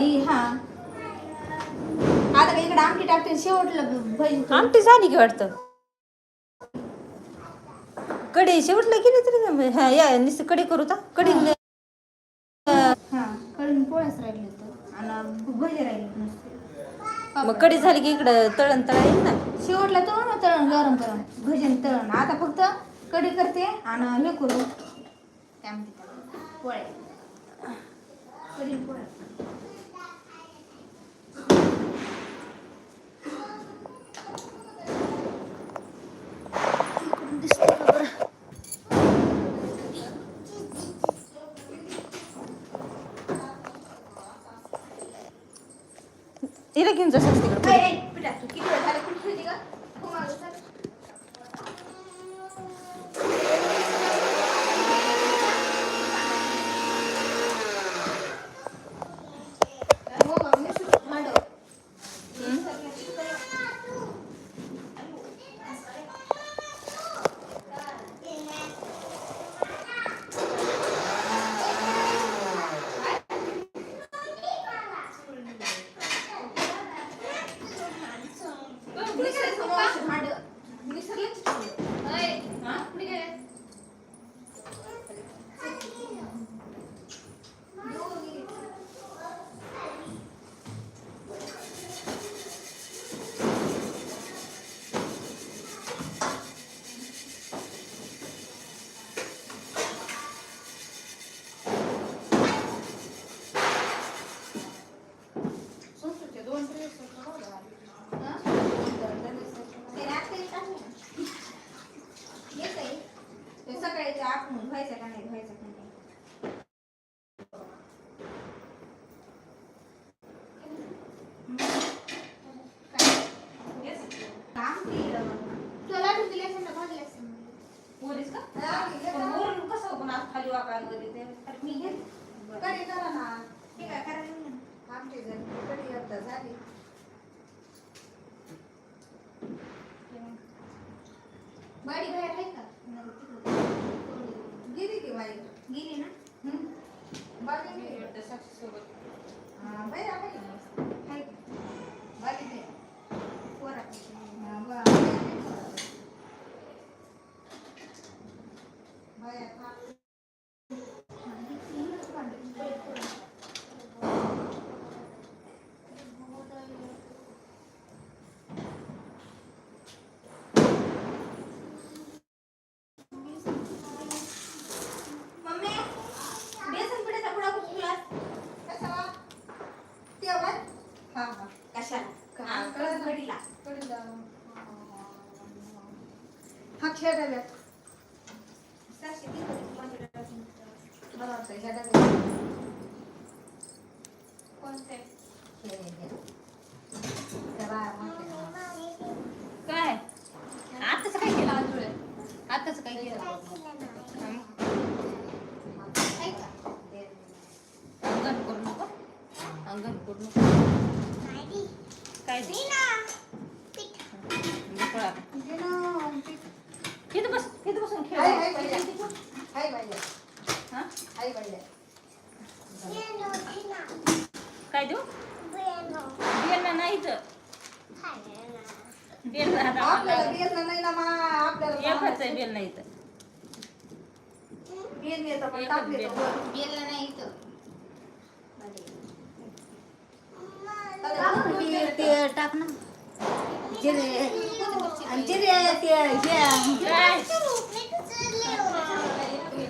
हा. आता इकडे आमटी टाकते शेवटला भजी आमटी झाली की वाटतं? कढी शेवटला केली तरी जमेल. हा या नुसती कढी करू का कढी हा. कळून पोळ्याच राहिले तर. आणि भजी राहिले नुसते. मग कढी झाली की इकडं तळण तळायला ना? शेवटला तळून ना तळण गरम गरम भजन तळण. आता फक्त कढी करते आणि हे करू. काय म्हणते त्याला? पोळ्या. हिला घेऊन जा तिकडे ए, का पण वरून कसं पण आज खाली वाकायला वगैरे ते तर मी घेते. करा ना. हे काय करायला. आमची कढी एकदा झाली. बाडी बाहेर आहे का? गेली की बाई गेली ना हम्म. बाडी गेली. हा, बाई आहे ना. आहे की? बाडी दे. पोरा. हा, बा- बाई आहे पोरा. बाई आता. मम्मी बेसन पिठाचा पुडा कुठे ठेवलास? कशाला? तेव्हा? हा, हा. हा. हा खेळ डब्यात. साक्षी, ती कधी कोणत्या डब्यात? मला वाटतं ह्या. काय आताच काय केलं आताच काय केलं. अंगण करू नको अंगण करू नको काय इथं बस इथं बसून खेळ. हाय, हाय, बाई. हाय बाई. हा? हाय बाई. काय देऊ? बियाणं नाही इथं बियाणं आता आपल्याला आम्हाला बेल नाही ना मा आपल्याला एकच आहे बियाणं इथं बेल येतं पण एकच टाकले बेल. तर. वर. बेल नाही इथं ते टाक ना. जिरे आणि जिरे ते हे